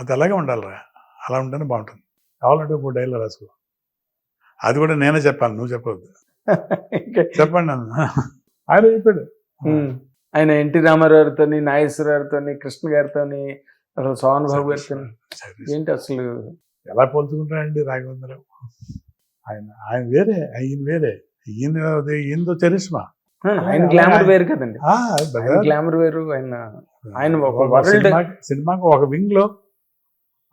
అది అలాగే ఉండాలిరా. అలా ఉంటేనే బాగుంటుంది. కావాలంటే ఇంకో డైలాగ్ రాసుకో. అది కూడా నేనే చెప్పాలి నువ్వు చెప్పవద్దు చెప్పండి నన్ను ఆయన చెప్పాడు. ఆయన ఎన్టీ రామారావుతోని నాగేశ్వరరావుతోని కృష్ణ గారితోని అసలు సోహన్ బాబు గారితో. ఏంటి అసలు? ఎలా పోల్చుకుంటాడండి రాఘవేంద్రరావు? ఆయన ఆయన వేరే ఆయన వేరే. ఈయన ఈయనతో చరిష్మా. ఆయన గ్లామర్ వేరు కదండి. గ్లామర్ వేరు ఆయన ఆయన ఒక సినిమాకి ఒక వింగ్లో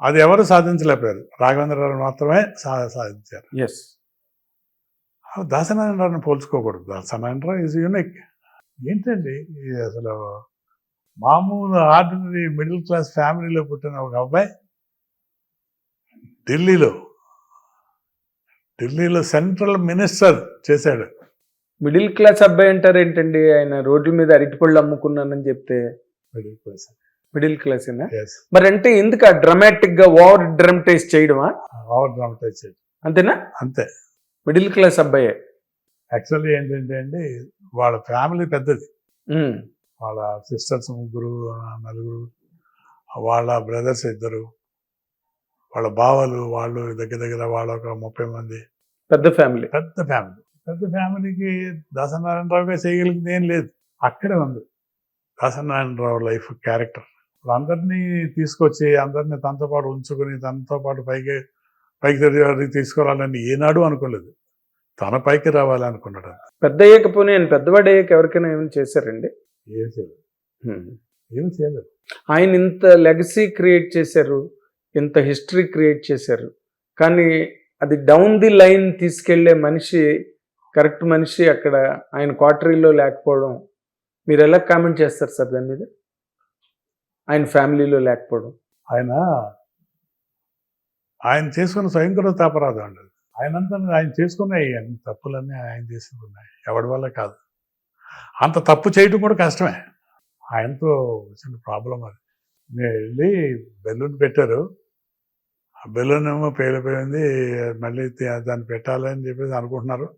అది ఎవరు సాధించలేకపోయారు? రాఘవేంద్రరావు మాత్రమే సా- సాధించారు. ఎస్ దాసనారాయణరావుని పోల్చుకోకూడదు. దాసనారాయణరావు ఈజ్ యూనిక్ ఏంటండి? అసలు మామూలు ఆర్డినరీ మిడిల్ క్లాస్ ఫ్యామిలీలో పుట్టిన ఒక అబ్బాయి ఢిల్లీలో ఢిల్లీలో సెంట్రల్ మినిస్టర్ చేశాడు. మిడిల్ క్లాస్ అబ్బాయి అంటారు ఏంటండి ఆయన రోడ్ల మీద అరటిపళ్ళు అమ్ముకున్నానని చెప్తే. Middle class. మిడిల్ క్లాస్ మరి అంటే ఎందుకు ఆ డ్రమాటిక్గా ఓవర్ డ్రమటైజ్ చేయడమా? ఓవర్ డ్రామటైజ్ చేయడం. అంతేనా? అంతే. మిడిల్ క్లాస్ అబ్బాయే. యాక్చువల్లీ ఏంటంటే అండి వాళ్ళ ఫ్యామిలీ పెద్దది. వాళ్ళ సిస్టర్స్ ముగ్గురు నలుగురు వాళ్ళ బ్రదర్స్ ఇద్దరు వాళ్ళ బావలు వాళ్ళు దగ్గర దగ్గర వాళ్ళ ఒక ముప్పై మంది. పెద్ద ఫ్యామిలీ. పెద్ద ఫ్యామిలీ. పెద్ద ఫ్యామిలీకి దాసనారాయణరావుగా చేయగలిగింది ఏం లేదు. అక్కడే ఉంది. Dasanarayana Rao life character. అందరినీ తీసుకొచ్చి అందరినీ తనతో పాటు ఉంచుకుని తనతో పాటు పైకి పైకి తిరిగి తీసుకురావాలని ఏనాడు అనుకోలేదు. తన పైకి రావాలి అనుకున్నాడు. పెద్ద అయ్యకపోతే ఆయన పెద్దవాడు అయ్యాక ఎవరికైనా ఏమైనా చేశారండి? ఏం చేయలేదు. ఏం చేయలేదు. ఆయన ఇంత లెగసీ క్రియేట్ చేశారు ఇంత హిస్టరీ క్రియేట్ చేశారు. కానీ అది డౌన్ ది లైన్ తీసుకెళ్ళే మనిషి కరెక్ట్ మనిషి అక్కడ ఆయన క్వార్టరీలో లేకపోవడం మీరు ఎలా కామెంట్ చేస్తారు సార్ దాని మీద? ఆయన ఫ్యామిలీలో లేకపోవడం. ఆయన ఆయన చేసుకున్న స్వయంకృత అపరాధం అండి ఆయనంతా ఆయన చేసుకున్నాయి అన్ని తప్పులన్నీ ఆయన చేసుకున్నాయి ఎవడి వల్ల కాదు. అంత తప్పు చేయడం కూడా కష్టమే. ఆయనతో వచ్చిన ప్రాబ్లం అది. నేను వెళ్ళి బెలూన్ పెట్టారు. ఆ బెలూన్ ఏమో పేలిపోయింది. మళ్ళీ దాన్ని పెట్టాలని చెప్పేసి అనుకుంటున్నారు.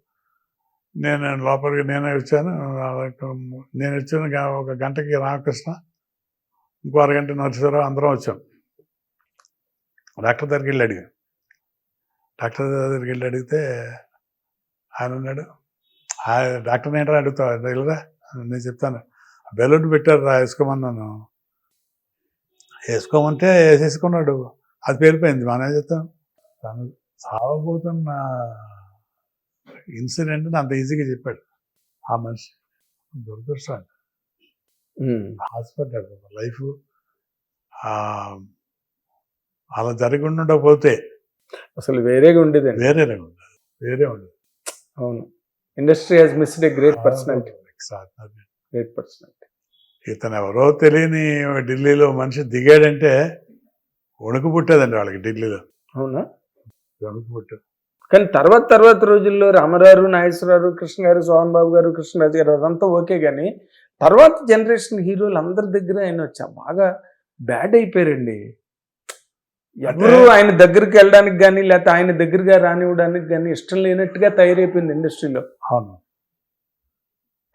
నేను లోపలికి నేనే వచ్చాను. నేను వచ్చాను. ఒక గంటకి రామకృష్ణ ఇంకో అరగంట నరసింహరావు అందరం వచ్చాం. డాక్టర్ దగ్గరికి వెళ్ళి అడిగాను డాక్టర్ దగ్గరికి వెళ్ళి అడిగితే ఆయన ఉన్నాడు. డాక్టర్ని ఏంటో అడుగుతావు? వెళ్ళరా? నేను చెప్తాను. బెలూన్ పెట్టారు రా వేసుకోమన్నాను. వేసుకోమంటే వేసేసుకున్నాడు. అది పేలిపోయింది. మనం చెప్తాం తను సావబోతున్న ఇన్సిడెంట్ అంత ఈజీగా చెప్పాడు. ఆ మనిషి దురదృష్టం హాస్పిటల్ లైఫ్. అలా జరిగి ఉండకపోతే అసలు వేరేగా ఉండేదండి. వేరే ఉండదు. వేరే ఉండదు. అవును. Industry has missed a great personality. Great personality. ఇతను ఎవరో తెలియని ఢిల్లీలో మనిషి దిగాడంటే వణుకు పుట్టేదండి వాళ్ళకి ఢిల్లీలో. అవునా? వణుకు పుట్టు కానీ తర్వాత తర్వాత రోజుల్లో రామారావు నాగేశ్వరరావు కృష్ణ గారు సోహన్ బాబు గారు కృష్ణరాజు గారు అదంతా ఓకే కానీ తర్వాత జనరేషన్ హీరోలు అందరి దగ్గర ఆయన వచ్చా బాగా బ్యాడ్ అయిపోయారండి. ఎవరు ఆయన దగ్గరికి వెళ్ళడానికి కానీ లేకపోతే ఆయన దగ్గరగా రానివ్వడానికి కానీ ఇష్టం లేనట్టుగా తయారైపోయింది ఇండస్ట్రీలో. అవును.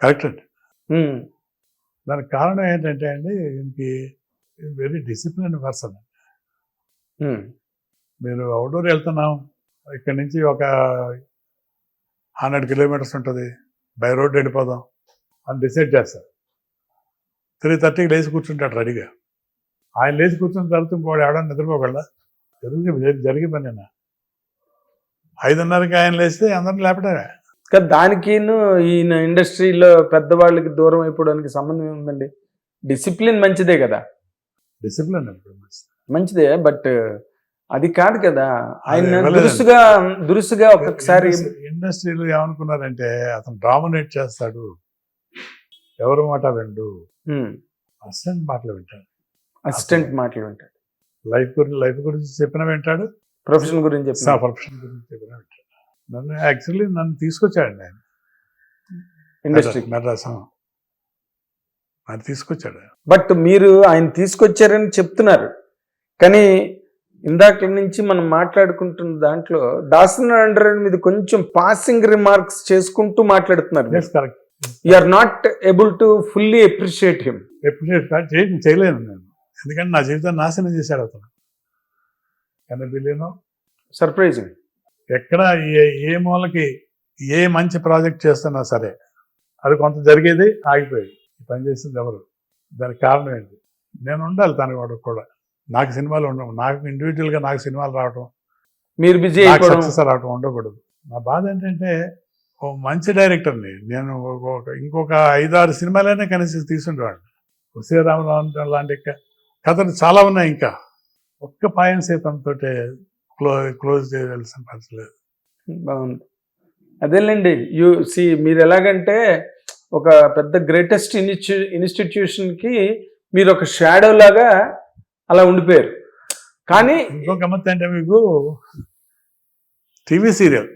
కరెక్ట్ అండి. దానికి కారణం ఏంటంటే అండి ఈయనకి వెరీ డిసిప్లిన్ పర్సన్. మీరు అవుట్డోర్ వెళ్తున్నాం ఇక్కడ నుంచి ఒక హండ్రెడ్ కిలోమీటర్స్ ఉంటుంది. బై రోడ్ వెళ్ళిపోదాం అని డిసైడ్ చేస్తారు. త్రీ థర్టీకి లేచి కూర్చుంటాడు రెడీగా. ఆయన లేచి కూర్చున్న తర్వాత ఇంకోటి ఎవడన్నా నిద్రపోగలరా జరిగి జరిగి పని ఐదున్నరకి ఆయన లేస్తే అందరిని లేపడమే. కానీ దానికి ఈయన ఇండస్ట్రీలో పెద్దవాళ్ళకి దూరం అయిపోవడానికి సంబంధం ఏముందండి? డిసిప్లిన్ మంచిదే కదా? డిసిప్లిన్ మంచిదే బట్ అది కాదు కదా. ఆయన. దురుసుగా దురుసుగా ఒక్కొక్కసారి ఇండస్ట్రీలో ఏమనుకున్నారంటే అతను డామినేట్ చేస్తాడు. ఎవరి మాట విండు అసిస్టెంట్ మాటలు వింటాడు. అసిస్టెంట్ మాటలు ఉంటాడు లైఫ్ గురించి లైఫ్ గురించి చెప్పిన వింటాడు. ప్రొఫెషన్ గురించి చెప్పిన ప్రొఫెషన్ గురించి చెప్పిన వింటాడు. నన్ను యాక్చువల్లీ నన్ను తీసుకొచ్చాడు ఆయన. ఇండస్ట్రీ మెడ్రాస్ ఆయన తీసుకొచ్చాడు. బట్ మీరు ఆయన తీసుకొచ్చారని చెప్తున్నారు. కానీ ఇందాక నుంచి మనం మాట్లాడుకుంటున్న దాంట్లో దాసనారాయణ మీద కొంచెం పాసింగ్ రిమార్క్స్ చేసుకుంటూ మాట్లాడుతున్నారు correct are not able to fully appreciate him ఎప్పుడు చేయలేను నేను. ఎందుకంటే నా జీవితాన్ని నాశనం చేశాడు అతను. బిలియన్ సర్ప్రైజింగ్ ఎక్కడ ఏ ఏ మూలకి ఏ మంచి ప్రాజెక్ట్ చేస్తున్నా సరే అది కొంత జరిగేది ఆగిపోయేది. ఈ పని చేసింది ఎవరు? దానికి కారణం ఏంటి? నేను ఉండాలి తన వాడు కూడా. నాకు సినిమాలు ఉండవు నాకు ఇండివిజువల్గా నాకు సినిమాలు రావడం మీరు బిజీ సక్సెస్ రావడం ఉండకూడదు. నా బాధ ఏంటంటే ఓ మంచి డైరెక్టర్ని నేను ఇంకొక ఐదారు సినిమాలైనా కనీసం తీసుండేవాడిని. శ్రీరామరావు లాంటి కథలు చాలా ఉన్నాయి ఇంకా. ఒక్క పాయం సీతంతో క్లో క్లోజ్ చేయవలసిన పరిస్థితి లేదు బాగుంది. అదేలేండి యూ సి మీరు ఎలాగంటే ఒక పెద్ద గ్రేటెస్ట్ ఇన్స్టి ఇన్స్టిట్యూషన్కి మీరు ఒక షాడో లాగా అలా ఉండిపోయారు. కానీ ఇంకో గమ్మత్ అంటే మీకు టీవీ సీరియల్.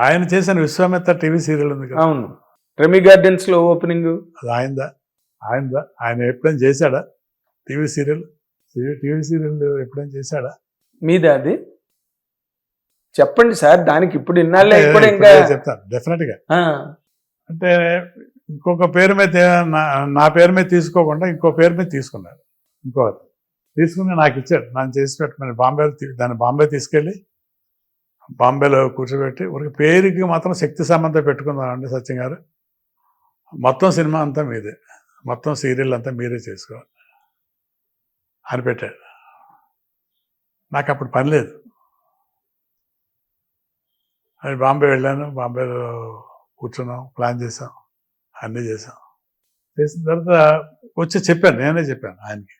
ఆయన చేసిన విశ్వామిత్ర టీవీ సీరియల్ ఉంది కదా. అవును. రెమీ గార్డెన్స్లో ఓపెనింగ్ అది ఆయనదా? ఆయనదా? ఆయన ఎప్పుడైనా చేశాడా? TV serial? టీవీ సీరియల్ ఎప్పుడైనా చేశాడా? మీద అది? చెప్పండి సార్ దానికి ఇప్పుడు ఇన్నాళ్ళే కూడా ఇంకా చెప్తాను డెఫినెట్గా. అంటే ఇంకొక పేరు మీద నా- నా పేరు మీద తీసుకోకుండా ఇంకో పేరు మీద తీసుకున్నాడు ఇంకో తీసుకుని నాకు ఇచ్చాడు. నన్ను చేసి పెట్టమని బాంబేలో దాన్ని బాంబే తీసుకెళ్ళి బాంబేలో కూర్చోబెట్టి ఒక పేరుకి మాత్రం శక్తి సంబంధం పెట్టుకుందామండి సత్యం గారు. మొత్తం సినిమా అంతా మీదే. మొత్తం సీరియల్ అంతా మీరే చేసుకోవాలి. అని పెట్టాడు. నాకు అప్పుడు పని లేదు. అది బాంబే వెళ్ళాను. బాంబేలో కూర్చున్నాం. ప్లాన్ చేసాం అన్నీ చేసాం చేసిన తర్వాత వచ్చి చెప్పాను. నేనే చెప్పాను ఆయనకి.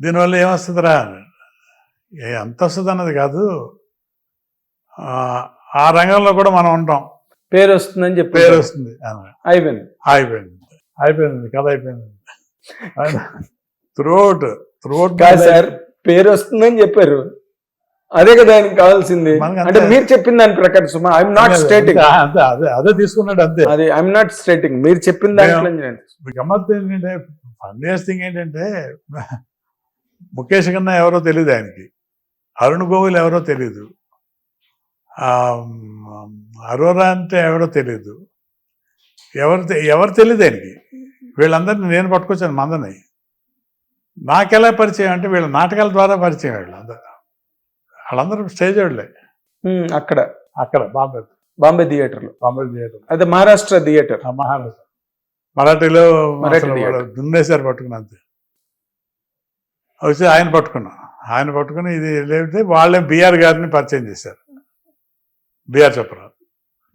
దీనివల్ల ఏమొస్తుందిరా. ఏ ఎంత వస్తుంది అన్నది కాదు. ఆ, రంగంలో కూడా మనం ఉంటాం. పేరు వస్తుందని చెప్పి పేరు వస్తుంది. అయిపోయింది. అయిపోయింది. అయిపోయింది. కథ అయిపోయింది. త్రూఅవుట్ త్రూఅవుట్ కాదు సార్ పేరు వస్తుందని చెప్పారు. అదే కదా ఆయనకి కావాల్సింది. అంటే మీరు చెప్పిన దాని ప్రకారం సుమా ఐఎమ్ నాట్ స్టేటింగ్ అదే అదే తీసుకున్నాడు అంతే. అది ఐఎమ్ నాట్ స్టేటింగ్ మీరు చెప్పిన దాంట్లో నేను గమ్మత్తు ఏంటంటే ఫన్నీయస్ట్ థింగ్ ఏంటంటే ముఖేష్ కన్నా ఎవరో తెలియదు ఆయనకి. అరుణ్ గోవిల్ ఎవరో తెలియదు ఆ, అరోరా అంటే ఎవరో తెలియదు ఎవరు ఎవరు తెలియదు ఆయనకి. వీళ్ళందరినీ నేను పట్టుకొచ్చాను మందని. నాకెలా పరిచయం అంటే వీళ్ళ నాటకాల ద్వారా పరిచయం వీళ్ళందరూ వాళ్ళందరూ స్టేజ్ వాళ్ళే. అక్కడ. అక్కడ బాంబే. బాంబే థియేటర్లో బాంబే థియేటర్. అదే మహారాష్ట్ర థియేటర్. మహారాష్ట్ర. మరాఠీలో దున్నేశారు పట్టుకుని అంతే. వచ్చి ఆయన పట్టుకున్నాం. ఆయన పట్టుకుని ఇది లేకపోతే వాళ్ళే బీఆర్ గారిని పరిచయం చేశారు. బీఆర్ చోప్రా.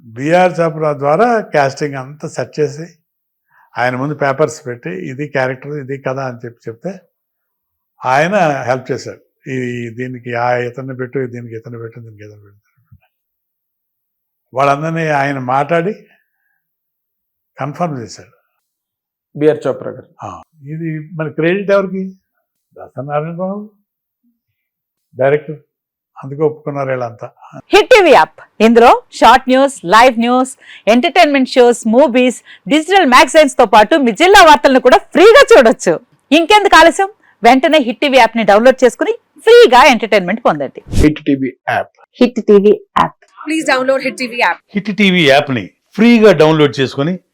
బీఆర్ చోప్రా ద్వారా క్యాస్టింగ్ అంతా సెట్ చేసి ఆయన ముందు పేపర్స్ పెట్టి ఇది క్యారెక్టర్ ఇది కథ అని చెప్పి చెప్తే ఆయన హెల్ప్ చేశాడు. ఈ దీనికి ఆ ఇతన్ని పెట్టు దీనికి ఇతను పెట్టు దీనికి ఇతను పెట్టు. వాళ్ళందరినీ ఆయన మాట్లాడి కన్ఫర్మ్ చేశాడు. బిఆర్ చోప్రా గారు. ఇది మరి క్రెడిట్ ఎవరికి? దత్తనారాయణ బాబు. డైరెక్టర్ అందుకే ఒప్పుకున్నారు వీళ్ళంతా. హిట్ టీవీ యాప్ ఇందులో short news live news entertainment shows movies digital మ్యాగజైన్స్తో పాటు మీ జిల్లా వార్తలను కూడా ఫ్రీగా చూడొచ్చు. ఇంకెందుకు ఆలస్యం? వెంటనే హిట్ టీవీ యాప్ని డౌన్లోడ్ చేసుకుని ఫ్రీగా ఎంటర్టైన్మెంట్ పొందండి. Hit TV app hit TV app please download Hit TV app. Hit TV యాప్ని ఫ్రీగా డౌన్లోడ్ చేసుకొని